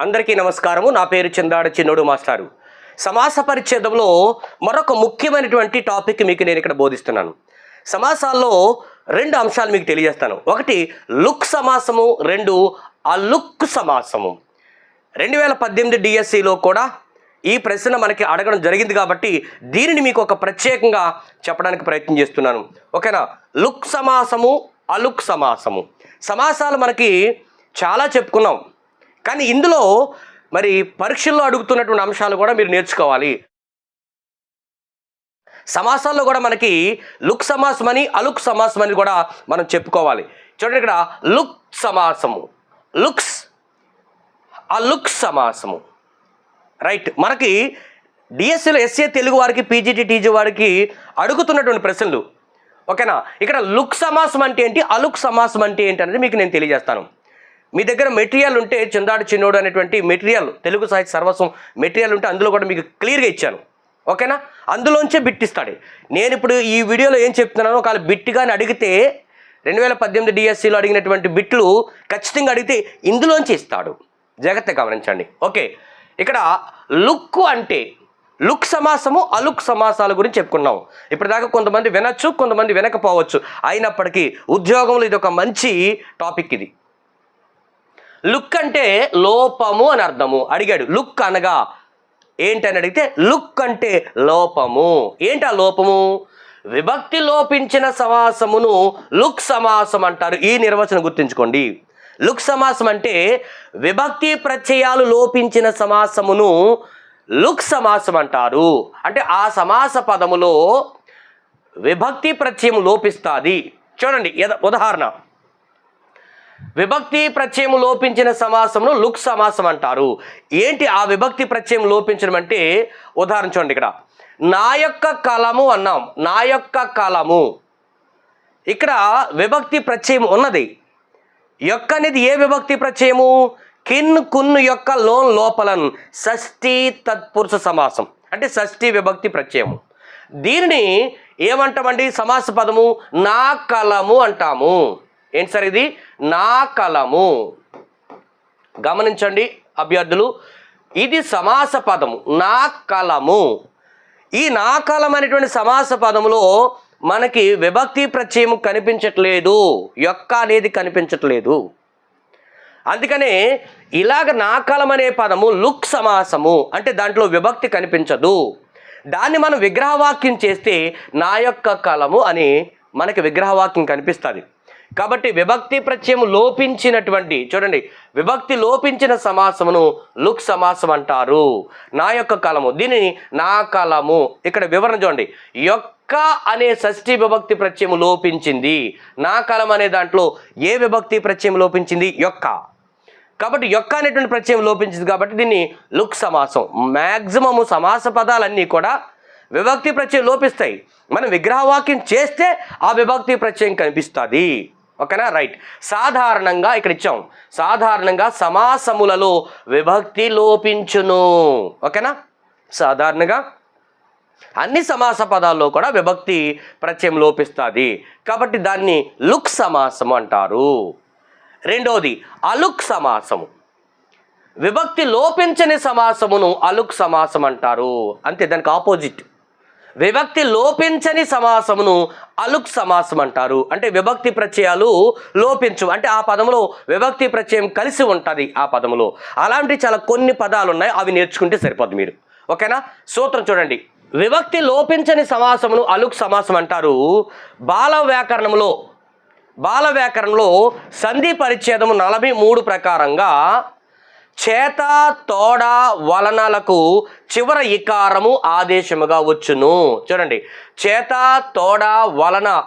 అందరికీ నమస్కారము. నా పేరు చందాడ చిన్నోడు మాస్టారు. సమాస పరిచ్ఛేదంలో మరొక ముఖ్యమైనటువంటి టాపిక్ మీకు నేను ఇక్కడ బోధిస్తున్నాను. సమాసాల్లో రెండు అంశాలు మీకు తెలియజేస్తాను. ఒకటి లుక్ సమాసము. రెండు అలుక్ సమాసము. రెండు వేల పద్దెనిమిది డిఎస్సిలో కూడా ఈ ప్రశ్న మనకి అడగడం జరిగింది కాబట్టి దీనిని మీకు ఒక ప్రత్యేకంగా చెప్పడానికి ప్రయత్నం చేస్తున్నాను. ఓకేనా? Look సమాసము Aluk సమాసము. సమాసాలు మనకి చాలా చెప్పుకున్నాం. కానీ ఇందులో మరి పరీక్షల్లో అడుగుతున్నటువంటి అంశాలు కూడా మీరు నేర్చుకోవాలి. సమాసాల్లో కూడా మనకి లుక్ సమాసం అని అలుక్ సమాసం అని కూడా మనం చెప్పుకోవాలి. చూడండి ఇక్కడ లుక్ సమాసము. లుక్స్ అలుక్ సమాసము. రైట్ మనకి డిఎస్సిలో ఎస్ఏ తెలుగు వారికి పీజీటీ టీజీ వారికి అడుగుతున్నటువంటి ప్రశ్నలు. ఓకేనా? ఇక్కడ లుక్ సమాసం అంటే ఏంటి అలుక్ సమాసం అంటే ఏంటి అనేది మీకు నేను తెలియజేస్తాను. మీ దగ్గర మెటీరియల్ ఉంటే చందాడు చిన్నోడు అనేటువంటి మెటీరియల్ తెలుగు సాహిత్య సర్వస్వం మెటీరియల్ ఉంటే అందులో కూడా మీకు క్లియర్గా ఇచ్చాను. ఓకేనా? అందులోంచే బిట్టిస్తాడు నేను ఇప్పుడు ఈ వీడియోలో ఏం చెప్తున్నానో ఒకవేళ బిట్టిగాని అడిగితే రెండు వేల పద్దెనిమిది డిఎస్సిలో అడిగినటువంటి బిట్లు ఖచ్చితంగా అడిగితే ఇందులోంచి ఇస్తాడు. జాగ్రత్తగా గమనించండి. ఓకే. ఇక్కడ లుక్ అంటే లుక్ సమాసము అలుక్ సమాసాల గురించి చెప్పుకున్నాం. ఇప్పటిదాకా కొంతమంది వినొచ్చు కొంతమంది వినకపోవచ్చు. అయినప్పటికీ ఉద్యోగంలో ఇది ఒక మంచి టాపిక్ ఇది. లుక్ అంటే లోపము అని అర్థము. అడిగాడు. లుక్ అనగా ఏంటని అడిగితే లుక్ అంటే లోపము. ఏంటి ఆ లోపము? విభక్తి లోపించిన సమాసమును లుక్ సమాసం అంటారు. ఈ నిర్వచనం గుర్తుంచుకోండి. లుక్ సమాసం అంటే విభక్తి ప్రత్యయాలు లోపించిన సమాసమును లుక్ సమాసం అంటారు. అంటే ఆ సమాస పదములో విభక్తి ప్రత్యయం లోపిస్తుంది. చూడండి ఉదాహరణ. విభక్తి ప్రత్యయం లోపించిన సమాసమును లుక్ సమాసం అంటారు. ఏంటి ఆ విభక్తి ప్రత్యయం లోపించడం అంటే? ఉదాహరణ చూడండి ఇక్కడ. నా యొక్క కలము అన్నాం. నా యొక్క కలము. ఇక్కడ విభక్తి ప్రత్యయం ఉన్నది. యొక్క అనేది ఏ విభక్తి ప్రత్యయము? కిన్ కున్ను యొక్క లోన్ లోపలన్ షష్ఠి తత్పురుష సమాసం. అంటే షష్ఠి విభక్తి ప్రత్యయము. దీనిని ఏమంటామండి? సమాస పదము నా కలము అంటాము. ఏంటి సార్ ఇది? నా కలము. గమనించండి అభ్యర్థులు ఇది సమాస పదము నా కలము. ఈ నా కలం అనేటువంటి సమాస పదములో మనకి విభక్తి ప్రత్యయం కనిపించట్లేదు యొక్క అనేది కనిపించట్లేదు. అందుకనే ఇలాగ నాకాలం అనే పదము లుక్ సమాసము అంటే దాంట్లో విభక్తి కనిపించదు. దాన్ని మనం విగ్రహవాక్యం చేస్తే నా యొక్క కలము అని మనకి విగ్రహవాక్యం కనిపిస్తుంది. కాబట్టి విభక్తి ప్రత్యయం లోపించినటువంటి చూడండి విభక్తి లోపించిన సమాసమును లుక్ సమాసం అంటారు. నా యొక్క కలము దీనిని నా కలము. ఇక్కడ వివరణ చూడండి. యొక్క అనే షష్ఠి విభక్తి ప్రత్యయం లోపించింది. నా కలం అనే దాంట్లో ఏ విభక్తి ప్రత్యయం లోపించింది? యొక్క. కాబట్టి యొక్క అనేటువంటి ప్రత్యయం లోపించింది కాబట్టి దీన్ని లుక్ సమాసం మ్యాక్సిమము సమాస పదాలన్నీ కూడా విభక్తి ప్రత్యయం లోపిస్తాయి. మనం విగ్రహవాక్యం చేస్తే ఆ విభక్తి ప్రత్యయం కనిపిస్తుంది. ఓకేనా? రైట్. సాధారణంగా ఇక్కడ ఇచ్చాం. సాధారణంగా సమాసములలో విభక్తి లోపించును. ఓకేనా? సాధారణంగా అన్ని సమాస పదాల్లో కూడా విభక్తి ప్రత్యయం లోపిస్తుంది. కాబట్టి దాన్ని లుక్ సమాసము అంటారు. రెండవది అలుక్ సమాసము. విభక్తి లోపించని సమాసమును అలుక్ సమాసం అంటారు. అంతే దానికి ఆపోజిట్. విభక్తి లోపించని సమాసమును అలుక్ సమాసం అంటారు. అంటే విభక్తి ప్రత్యయాలు లోపించు అంటే ఆ పదములో విభక్తి ప్రత్యయం కలిసి ఉంటుంది ఆ పదములో. అలాంటి చాలా కొన్ని పదాలు ఉన్నాయి అవి నేర్చుకుంటే సరిపోద్ది మీరు. ఓకేనా? సూత్రం చూడండి. విభక్తి లోపించని సమాసమును అలుక్ సమాసం అంటారు. బాల వ్యాకరణంలో బాల వ్యాకరణంలో సంధి పరిచ్ఛేదము నలభై మూడు ప్రకారంగా చేత తోడ వలనలకు చివర ఇకారము ఆదేశముగా వచ్చును. చూడండి. చేత తోడ వలన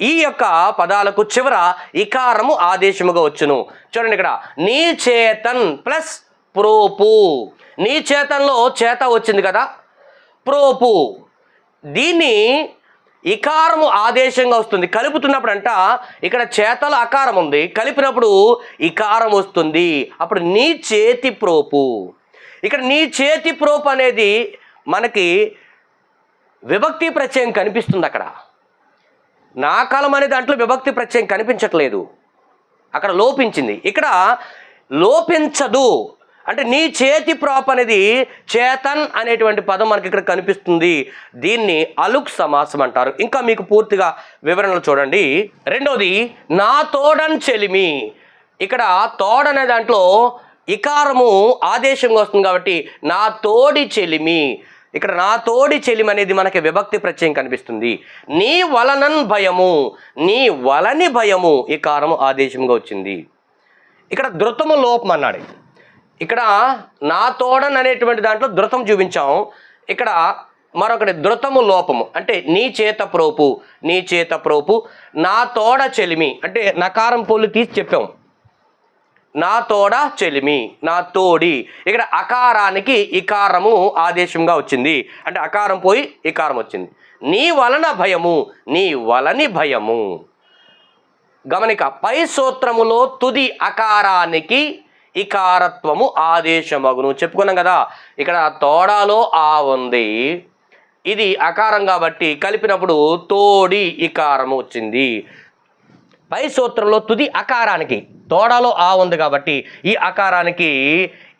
ఈ యొక్క పదాలకు చివర ఇకారము ఆదేశముగా వచ్చును. చూడండి ఇక్కడ. నీ చేతన్ ప్లస్ ప్రోపు. నీ చేతన్లో చేత వచ్చింది కదా? ప్రోపు. దీన్ని ఇకారము ఆదేశంగా వస్తుంది. కలుపుతున్నప్పుడు అంట ఇక్కడ చేతల అకారం ఉంది. కలిపినప్పుడు ఇకారం వస్తుంది. అప్పుడు నీ చేతి ప్రోపు. ఇక్కడ నీ చేతి ప్రోపు అనేది మనకి విభక్తి ప్రత్యయం కనిపిస్తుంది అక్కడ. నా కాలం అనే దాంట్లో విభక్తి ప్రత్యయం కనిపించట్లేదు. అక్కడ లోపించింది. ఇక్కడ లోపించదు. అంటే నీ చేతి ప్రాప్ అనేది చేతన్ అనేటువంటి పదం మనకి ఇక్కడ కనిపిస్తుంది. దీన్ని అలుక్ సమాసం అంటారు. ఇంకా మీకు పూర్తిగా వివరణలు చూడండి. రెండవది నా తోడన్ చెలిమి. ఇక్కడ తోడనే దాంట్లో ఇకారము ఆదేశంగా వస్తుంది కాబట్టి నా తోడి చెలిమి. ఇక్కడ నా తోడి చెలిమి అనేది మనకి విభక్తి ప్రత్యయం కనిపిస్తుంది. నీ వలనన్ భయము. నీ వలని భయము ఇకారము ఆదేశంగా వచ్చింది. ఇక్కడ ధృతము లోపం అన్నాడు. ఇక్కడ నా తోడన్ అనేటువంటి దాంట్లో ధృతం చూపించాం. ఇక్కడ మరొకటి ధృతము లోపము. అంటే నీ చేత ప్రోపు నీ చేత ప్రోపు నా తోడ చెలిమి. అంటే నకారం పోలు తీసి చెప్పాం. నా తోడ చెలిమి నా తోడి. ఇక్కడ అకారానికి ఇకారము ఆదేశంగా వచ్చింది. అంటే అకారం పోయి ఇకారం వచ్చింది. నీ వలన భయము నీ వలని భయము. గమనిక పై సూత్రములో తుది అకారానికి ఇకారత్వము ఆదేశమగును. చెప్పుకున్నాం కదా ఇక్కడ తోడాలో ఆ ఉంది. ఇది అకారం కాబట్టి కలిపినప్పుడు తోడి ఇకారము వచ్చింది. పై సూత్రంలో తుది అకారానికి తోడాలో ఆ ఉంది కాబట్టి ఈ అకారానికి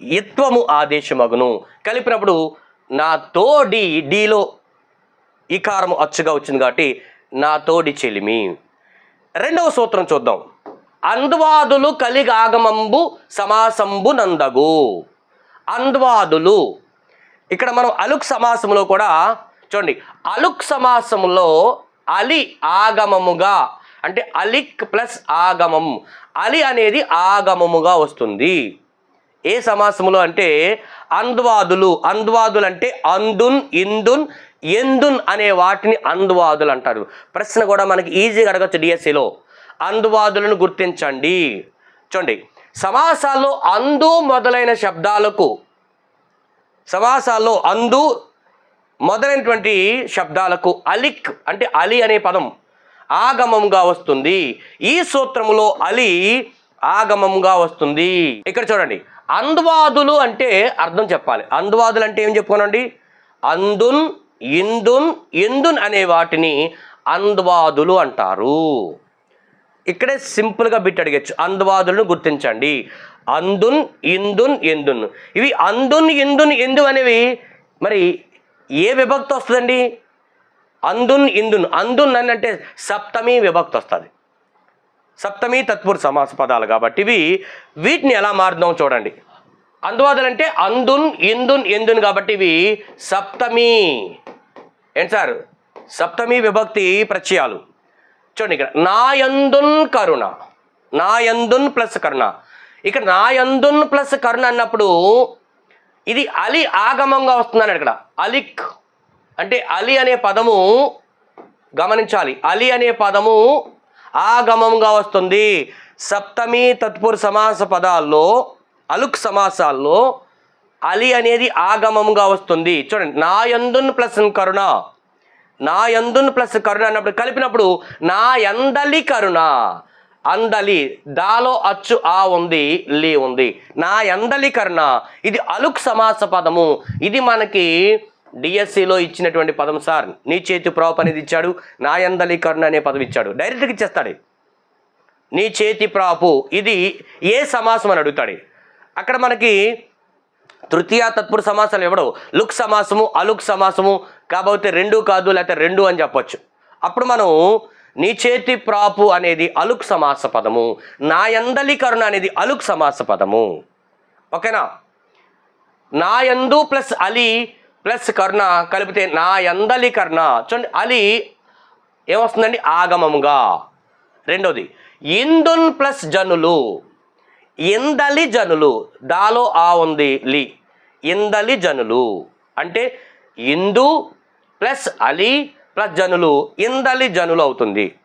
ఇత్వము ఆదేశమగును. కలిపినప్పుడు నా తోడి డీలో ఇకారము అచ్చుగా వచ్చింది కాబట్టి నా తోడి చెలిమి. రెండవ సూత్రం చూద్దాం. అంద్వాదులు కలిగాగమంబు సమాసంబు నందగు. అంద్వాదులు ఇక్కడ మనం అలుక్ సమాసంలో కూడా చూడండి అలుక్ సమాసంలో అలి ఆగమముగా అంటే అలిక్ ప్లస్ ఆగమం అలి అనేది ఆగమముగా వస్తుంది. ఏ సమాసములో అంటే అంద్వాదులు అంద్వాదులు అంటే అందున్ ఇందున్ ఎందున్ అనే వాటిని అంద్వాదులు అంటారు. ప్రశ్న కూడా మనకి ఈజీగా అడగచ్చు డిఎస్సిలో అందువాదులను గుర్తించండి. చూడండి సమాసాల్లో అందు మొదలైన శబ్దాలకు సమాసాల్లో అందు మొదలైనటువంటి శబ్దాలకు అలిక్ అంటే అలి అనే పదం ఆగమంగా వస్తుంది. ఈ సూత్రములో అలి ఆగమంగా వస్తుంది. ఇక్కడ చూడండి అందువాదులు అంటే అర్థం చెప్పాలి. అందువాదులు అంటే ఏం చెప్పుకోనండి అందున్ ఇందున్ ఇందున్ అనే వాటిని అందువాదులు అంటారు. ఇక్కడే సింపుల్గా బిట్ అడిగచ్చు. అందువాదులను గుర్తించండి. అందున్ ఇందున్ ఎందున్. ఇవి అందున్ ఇందున్ ఎందు అనేవి మరి ఏ విభక్తి వస్తుందండి? అందున్ ఇందున్. అందున్ అని అంటే సప్తమి విభక్తి వస్తుంది. సప్తమి తత్పుర సమాస పదాలు కాబట్టి ఇవి వీటిని ఎలా మారుదాం చూడండి. అందువాదులంటే అందున్ ఇందున్ ఎందున్ కాబట్టి ఇవి సప్తమి. ఏంటి సార్? సప్తమి విభక్తి ప్రత్యయాలు. చూడండి ఇక్కడ నాయందున్ కరుణ నాయందున్ ప్లస్ కరుణ. ఇక్కడ నాయందున్ ప్లస్ కరుణ అన్నప్పుడు ఇది అలి ఆగమంగా వస్తుందని ఇక్కడ. అలిక్ అంటే అలి అనే పదము గమనించాలి. అలి అనే పదము ఆగమంగా వస్తుంది. సప్తమి తత్పురు సమాస పదాల్లో అలుక్ సమాసాల్లో అలి అనేది ఆగమంగా వస్తుంది. చూడండి నా యందున్ ప్లస్ కరుణ. నా యందున్ ప్లస్ కరుణ అన్నప్పుడు కలిపినప్పుడు నా యందలి కరుణ. అందలి దాలో అచ్చు ఆ ఉంది లీ ఉంది. నా యందలి కరుణ. ఇది అలుక్ సమాస పదము. ఇది మనకి డిఎస్సిలో ఇచ్చినటువంటి పదం సార్. నీ చేతి ప్రాప్ అనేది ఇచ్చాడు. నా ఎందలి కరుణ అనే పదం ఇచ్చాడు. డైరెక్ట్గా ఇచ్చేస్తాడు. నీ చేతి ప్రాపు. ఇది ఏ సమాసం అని అడుగుతాడు. అక్కడ మనకి తృతీయ తత్పురు సమాసాలు ఇవ్వడవు లుక్ సమాసము అలుక్ సమాసము కాకపోతే రెండు కాదు లేకపోతే రెండు అని చెప్పొచ్చు. అప్పుడు మనం నీ చేతి ప్రాపు అనేది అలుక్ సమాస పదము నా యందలి కరుణ అనేది అలుక్ సమాస పదము. ఓకేనా? నా యందు ప్లస్ అలి ప్లస్ కరుణ కలిపితే నా యందలి కరుణ. చూడండి అలి ఏమొస్తుందండి? ఆగమముగా. రెండోది ఇందున్ ప్లస్ జనులు. ఇందలి జనులు దాలో ఆ ఉంది లి. ఇందలి జనులు అంటే ఇందు ప్లస్ అలి ప్లస్ జనులు ఇందలి జనులు అవుతుంది.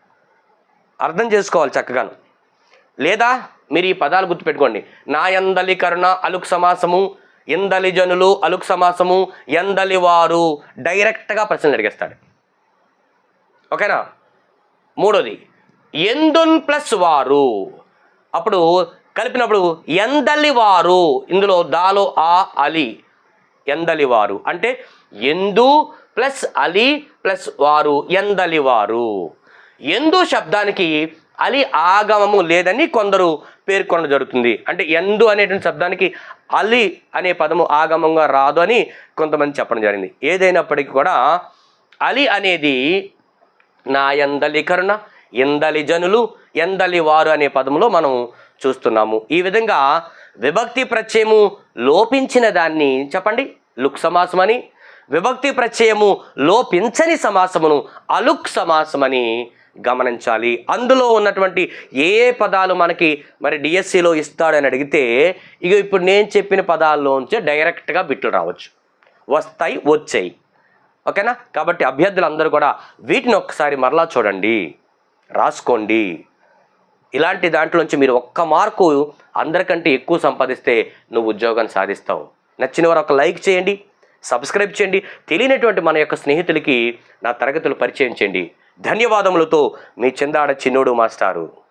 అర్థం చేసుకోవాలి చక్కగాను. లేదా మీరు ఈ పదాలు గుర్తుపెట్టుకోండి. నా ఎందలి కరుణ అలుక్ సమాసము ఎందలి జనులు అలుక్ సమాసము ఎందలి వారు డైరెక్ట్గా ప్రశ్నలు అడిగేస్తాడు. ఓకేనా? మూడోది ఎందున్ ప్లస్ వారు. అప్పుడు కలిపినప్పుడు ఎందలివారు? ఇందులో దాలో ఆ అలి. ఎందలివారు. అంటే ఎందు ప్లస్ అలి ప్లస్ వారు ఎందలి వారు ఎందు శబ్దానికి అలి ఆగమము లేదని కొందరు పేర్కొనడం జరుగుతుంది. అంటే ఎందు అనేటువంటి శబ్దానికి అలి అనే పదము ఆగమంగా రాదు అని కొంతమంది చెప్పడం జరిగింది. ఏదైనప్పటికీ కూడా అలి అనేది నా ఎందలి కరుణ ఎందలి జనులు ఎందలి వారు అనే పదములో మనం చూస్తున్నాము. ఈ విధంగా విభక్తి ప్రత్యయము లోపించిన దాన్ని చెప్పండి. లుక్ సమాసమని విభక్తి ప్రత్యయము లోపించని సమాసమును అలుక్ సమాసమని గమనించాలి. అందులో ఉన్నటువంటి ఏ పదాలు మనకి మరి డిఎస్సిలో ఇస్తాడని అడిగితే ఇక ఇప్పుడు నేను చెప్పిన పదాల్లోంచే డైరెక్ట్గా బిట్లు రావచ్చు. వస్తాయి వచ్చాయి. ఓకేనా? కాబట్టి అభ్యర్థులందరూ కూడా వీటిని ఒక్కసారి మరలా చూడండి. రాసుకోండి. ఇలాంటి దాంట్లోంచి మీరు ఒక్క మార్కు అందరికంటే ఎక్కువ సంపాదిస్తే నువ్వు ఉద్యోగాన్ని సాధిస్తావు. నచ్చిన వారు ఒక లైక్ చేయండి సబ్స్క్రైబ్ చేయండి తెలియనటువంటి మన యొక్క స్నేహితులకి నా తరగతులు పరిచయం చేయండి. ధన్యవాదములతో మీ చందాడ చిన్నోడు మాస్టారు.